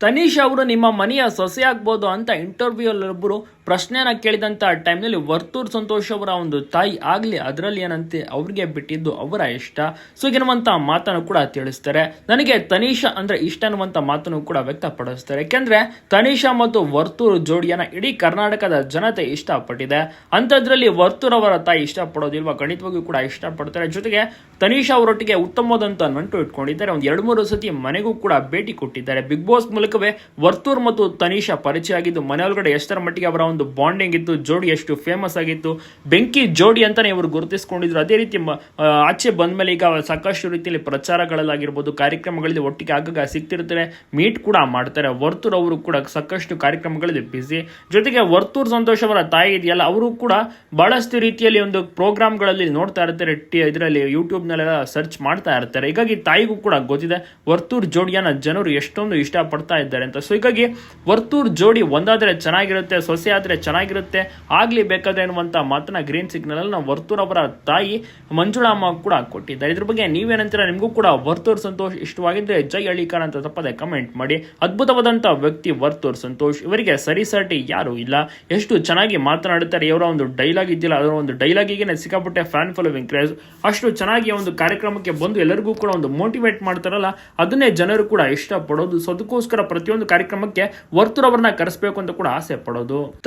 ತನೀಶ್ ಅವರು ನಿಮ್ಮ ಮನೆಯ ಸೊಸೆ ಆಗ್ಬೋದು ಅಂತ ಇಂಟರ್ವ್ಯೂ ಅಲ್ಲಿ ಒಬ್ಬರು ಪ್ರಶ್ನೆನ ಕೇಳಿದಂಥ ಟೈಮ್ನಲ್ಲಿ ವರ್ತೂರ್ ಸಂತೋಷ್ ಅವರ ಒಂದು ತಾಯಿ ಆಗಲಿ, ಅದರಲ್ಲಿ ಏನಂತೆ ಅವ್ರಿಗೆ ಬಿಟ್ಟಿದ್ದು ಅವರ ಇಷ್ಟ. ಸೊ ಎನ್ನುವಂಥ ಮಾತನ್ನು ಕೂಡ ತಿಳಿಸ್ತಾರೆ. ನನಗೆ ತನಿಷಾ ಅಂದರೆ ಇಷ್ಟ ಅನ್ನುವಂಥ ಮಾತನ್ನು ಕೂಡ ವ್ಯಕ್ತಪಡಿಸ್ತಾರೆ. ಯಾಕೆಂದರೆ ತನಿಷಾ ಮತ್ತು ವರ್ತೂರ್ ಜೋಡಿಯನ್ನು ಇಡೀ ಕರ್ನಾಟಕದ ಜನತೆ ಇಷ್ಟಪಟ್ಟಿದೆ. ಅಂಥದ್ರಲ್ಲಿ ವರ್ತೂರ್ ಅವರ ತಾಯಿ ಇಷ್ಟಪಡೋದಿಲ್ವಾ? ಖಂಡಿತವಾಗಿಯೂ ಕೂಡ ಇಷ್ಟಪಡ್ತಾರೆ. ಜೊತೆಗೆ ತನಿಷಾ ಅವರೊಟ್ಟಿಗೆ ಉತ್ತಮವಾದಂಥ ನಂಟು ಇಟ್ಕೊಂಡಿದ್ದಾರೆ. ಒಂದು ಎರಡು ಮೂರು ಸತಿ ಮನೆಗೂ ಕೂಡ ಭೇಟಿ ಕೊಟ್ಟಿದ್ದಾರೆ. ಬಿಗ್ ಬಾಸ್ ಮೂಲಕವೇ ವರ್ತೂರ್ ಮತ್ತು ತನಿಷಾ ಪರಿಚಯ ಆಗಿದ್ದು ಮನೆಯೊಳಗಡೆ ಎಷ್ಟರ ಮಟ್ಟಿಗೆ ಅವರ ಬಾಂಡಿಂಗ್ ಇತ್ತು, ಜೋಡಿ ಎಷ್ಟು ಫೇಮಸ್ ಆಗಿತ್ತು. ಬೆಂಕಿ ಜೋಡಿ ಅಂತಾನೆ ಇವರು ಗುರುತಿಸ್ಕೊಂಡಿದ್ರು. ಅದೇ ರೀತಿ ಆಚೆ ಬಂದ ಬಂದ್ಮೇಲೆ ಈಗ ಸಾಕಷ್ಟು ರೀತಿಯಲ್ಲಿ ಪ್ರಚಾರಗಳಲ್ಲಾಗಿರ್ಬೋದು, ಕಾರ್ಯಕ್ರಮಗಳಲ್ಲಿ ಒಟ್ಟಿಗೆ ಆಗಾಗ ಸಿಗ್ತಿರ್ತಾರೆ ಮೀಟ್ ಕೂಡ ಮಾಡ್ತಾರೆ. ವರ್ತೂರ್ ಅವರು ಕೂಡ ಸಾಕಷ್ಟು ಕಾರ್ಯಕ್ರಮಗಳಲ್ಲಿ ಬ್ಯುಸಿ ಜೊತೆಗೆ ವರ್ತೂರ್ ಸಂತೋಷ್ ಅವರ ತಾಯಿ ಇದೆಯಲ್ಲ, ಅವರು ಕೂಡ ಬಹಳಷ್ಟು ರೀತಿಯಲ್ಲಿ ಒಂದು ಪ್ರೋಗ್ರಾಮ್ಗಳಲ್ಲಿ ನೋಡ್ತಾ ಇರ್ತಾರೆ. ಟಿ, ಇದರಲ್ಲಿ ಯೂಟ್ಯೂಬ್ನಲ್ಲೆಲ್ಲ ಸರ್ಚ್ ಮಾಡ್ತಾ ಇರ್ತಾರೆ. ಹೀಗಾಗಿ ತಾಯಿಗೂ ಕೂಡ ಗೊತ್ತಿದೆ, ವರ್ತೂರ್ ಜೋಡಿಯನ್ನ ಜನರು ಎಷ್ಟೊಂದು ಇಷ್ಟಪಡ್ತಾ ಇದ್ದಾರೆ ಅಂತ. ಸೊ ಹೀಗಾಗಿ ವರ್ತೂರ್ ಜೋಡಿ ಒಂದಾದ್ರೆ ಚೆನ್ನಾಗಿರುತ್ತೆ, ಸೊಸೆ ಆದ್ರೆ ಚೆನ್ನಾಗಿರುತ್ತೆ. ಆಗ್ಲಿ ಬೇಕಾದ್ರೆ ಅನ್ನುವಂತ ಮಾತನ್ನ ಗ್ರೀನ್ ಸಿಗ್ನಲ್ ನಾವು ವರ್ತೂರ್ ಅವರ ತಾಯಿ ಮಂಜುಳಮ್ಮ ಕೂಡ ಕೊಟ್ಟಿದ್ದಾರೆ. ಇದ್ರ ಬಗ್ಗೆ ನೀವೇನಂತೀರ? ನಿಮಗೂ ಕೂಡ ವರ್ತೂರ್ ಸಂತೋಷ್ ಇಷ್ಟವಾಗಿದ್ರೆ ಜೈ ಅಳಿಕಾರ್ ಅಂತ ತಪ್ಪದೆ ಕಮೆಂಟ್ ಮಾಡಿ. ಅದ್ಭುತವಾದಂತ ವ್ಯಕ್ತಿ ವರ್ತೂರ್ ಸಂತೋಷ್. ಇವರಿಗೆ ಸರಿಸಾಟಿ ಯಾರು ಇಲ್ಲ. ಎಷ್ಟು ಚೆನ್ನಾಗಿ ಮಾತನಾಡುತ್ತಾರೆ. ಇವರ ಒಂದು ಡೈಲಾಗ್ ಇದ್ದಿಲ್ಲ. ಅದರ ಒಂದು ಡೈಲಾಗಿಗೆ ಸಿಕ್ಕಾಪಟ್ಟೆ ಫ್ಯಾನ್ ಫಾಲೋವಿಂಗ್ ಕ್ರೇಜ್ ಅಷ್ಟು ಚೆನ್ನಾಗಿ ಒಂದು ಕಾರ್ಯಕ್ರಮಕ್ಕೆ ಬಂದು ಎಲ್ಲರಿಗೂ ಕೂಡ ಒಂದು ಮೋಟಿವೇಟ್ ಮಾಡ್ತಾರಲ್ಲ, ಅದನ್ನೇ ಜನರು ಕೂಡ ಇಷ್ಟಪಡೋದು. ಸೊ, ಅದಕ್ಕೋಸ್ಕರ ಪ್ರತಿಯೊಂದು ಕಾರ್ಯಕ್ರಮಕ್ಕೆ ವರ್ತೂರ್ ಅವರನ್ನ ಕರೆಸಬೇಕು ಅಂತ ಕೂಡ ಆಸೆ ಪಡೋದು.